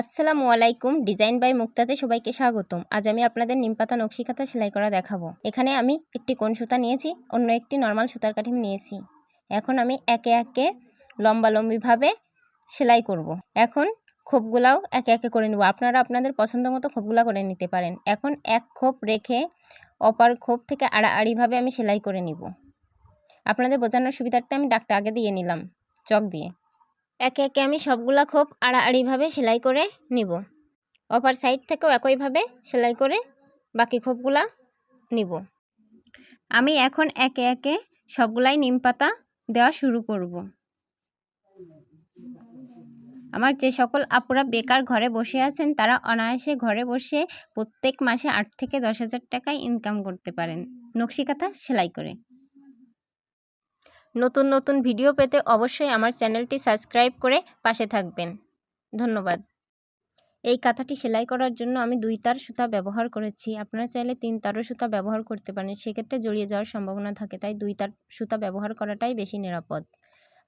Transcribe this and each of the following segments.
আসসালামু আলাইকুম, design by মুক্তাতে সবাইকে স্বাগতম। আজ আমি আপনাদের নিমপাতা নকশি কাঁথা সেলাই করা দেখাবো। এখানে আমি একটি কোন সুতা নিয়েছি, অন্য একটি নর্মাল সুতার কাঠিম নিয়েছি। এখন আমি একে একে লম্বালম্বিভাবে সেলাই করব। এখন খোপগুলাও একে একে করে নেব। আপনারা আপনাদের পছন্দ মতো খোপগুলা করে নিতে পারেন। এখন এক খোপ রেখে অপার খোপ থেকে আড়াআড়িভাবে আমি সেলাই করে নিব। আপনাদের বোঝানোর সুবিধার্থে আমি ডাকটা আগে দিয়ে নিলাম, চক দিয়ে। একে একে আমি সবগুলা খোপ আড়াআড়িভাবে সেলাই করে নিব। অপার সাইড থেকেও একইভাবে সেলাই করে বাকি খোপগুলা নিব। আমি এখন একে একে সবগুলাই নিম পাতা দেওয়া শুরু করব। আমার যে সকল আপুরা বেকার ঘরে বসে আছেন, তারা অনায়াসে ঘরে বসে প্রত্যেক মাসে আট থেকে দশ হাজার টাকায় ইনকাম করতে পারেন। নকশি কাঁথা সেলাই করে। নতুন নতুন ভিডিও পেতে অবশ্যই আমার চ্যানেলটি সাবস্ক্রাইব করে পাশে থাকবেন। ধন্যবাদ। এই কাঁথাটি সেলাই করার জন্য আমি দুই তার সুতা ব্যবহার করেছি। আপনারা চাইলে তিন তারও সুতা ব্যবহার করতে পারেন। সেক্ষেত্রে জড়িয়ে যাওয়ার সম্ভাবনা থাকে, তাই দুই তার সুতা ব্যবহার করাটাই বেশি নিরাপদ।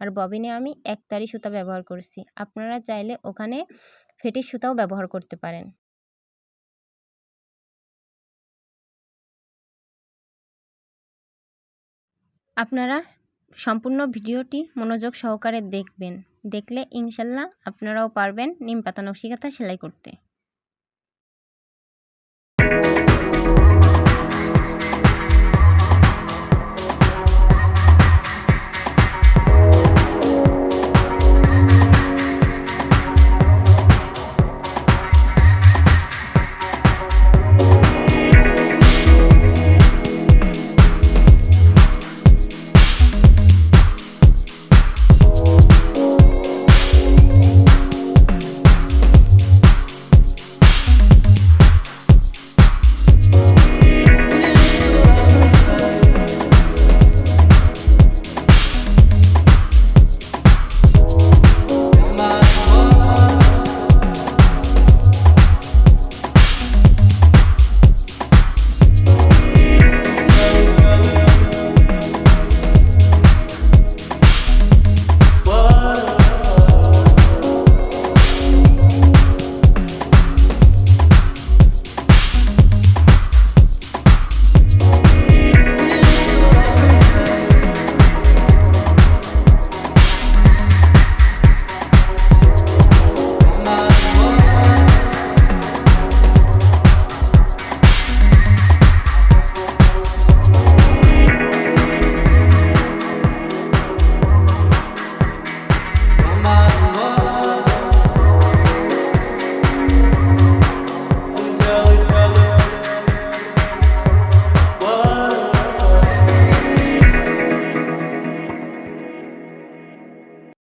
আর ববিনে আমি এক তারি সুতা ব্যবহার করছি। আপনারা চাইলে ওখানে ফেটির সুতাও ব্যবহার করতে পারেন। আপনারা সম্পূর্ণ ভিডিওটি মনোযোগ সহকারে দেখবেন। দেখলে ইনশাল্লাহ আপনারাও পারবেন নিম পাতা শিকাতা সেলাই করতে।